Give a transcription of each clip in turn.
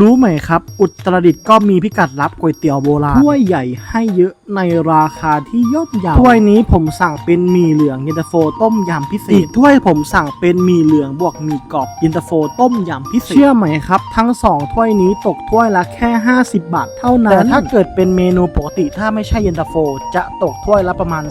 รู้ไหมครับ อุตรดิตถ์ก็มีพิกัดรับก๋วยเตี๋ยวโบราณถ้วยใหญ่ให้เยอะในราคาที่ย่อมเยาวถ้วยนี้ผมสั่งเป็นหมี่เหลืองเย็นตาโฟต้มยำพิเศษอีกถ้วยผมสั่งเป็นหมี่เหลืองบวกหมี่กรอบเย็นตาโฟต้มยำพิเศษเชื่อไหมครับ ทั้งสองถ้วยนี้ตกถ้วยละแค่ 50 บาท เท่านั้นแต่ถ้าเกิดเป็นเมนูปกติถ้าไม่ใช่เย็นตาโฟ จะตกถ้วยละประมาณ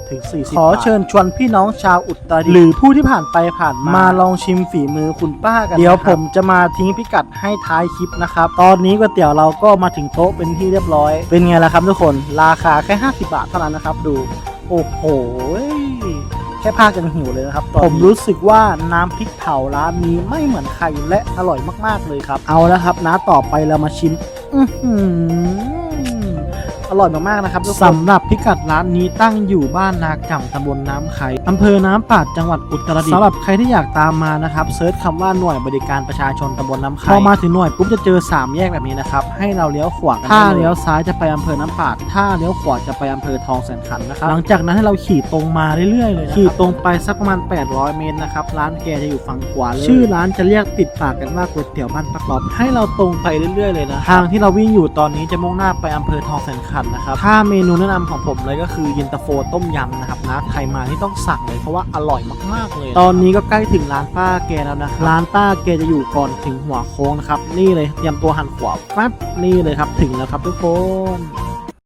30-40ขอเชิญชวนพี่น้องชาวอุตรดิตถ์หรือผู้ที่ผ่านไปผ่านมามาลองชิมฝีมือคุณป้ากันเดี๋ยวผมจะมาทิ้งพิกัดให้ท้ายคลิปนะครับ ตอนนี้ก๋วยเตี๋ยวเราก็มาถึงโต๊ะเป็นที่เรียบร้อย เป็นไงล่ะครับทุกคน ราคาแค่ 50 บาทเท่านั้นนะครับ ดู โอ้โหแค่พากันหิวเลยนะครับผมรู้สึกว่าน้ำพริกเผาร้านนี้ไม่เหมือนใครและอร่อยมากๆเลยครับ เอาแล้วครับนะต่อไปเรามาชิม อื อหืออร่อยมากๆนะครับทุกคนสำหรับพิกัดร้านนี้ตั้งอยู่บ้านนากำตำบลน้ำไข่อำเภอน้ำปาดจังหวัดอุตรดิตถ์สำหรับใครที่อยากตามมานะครับเซิร์ชคำว่าหน่วยบริการประชาชนตำบลน้ำไข่พอมาถึงหน่วยปุ๊บจะเจอสามแยกแบบนี้นะครับให้เราเลี้ยวขวากันถ้าเลี้ยวซ้ายจะไปอำเภอน้ำปาด ถ้าเลี้ยวขวาจะไปอำเภอทองแสนขันนะครับหลังจากนั้นให้เราขี่ตรงมาเรื่อยๆเลยนะครับขี่ตรงไปสักประมาณ 800 เมตรนะครับร้านแกจะอยู่ฝั่งขวาเลยชื่อร้านจะเรียกติดปากกันว่าก๋วยเตี๋ยวบ้านปักหลอบให้เราตรงไปเรื่อยๆเลยนะทางที่เราวิ่งอยู่ตอนนี้จะมุ่งหน้าไปอำเภอทองแสนขันนะครับ ถ้าเมนูแนะนำของผมเลยก็คือเย็นตาโฟต้มยำนะครับนะใครมาที่ต้องสั่งเลยเพราะว่าอร่อยมากๆเลย ตอนนี้ก็ใกล้ถึงร้านป้าแกแล้วนะร้านป้าแกจะอยู่ก่อนถึงหัวโค้งนะครับนี่เลยเตรียมตัวหันขวาแป๊บนี่เลยครับถึงแล้วครับทุกคน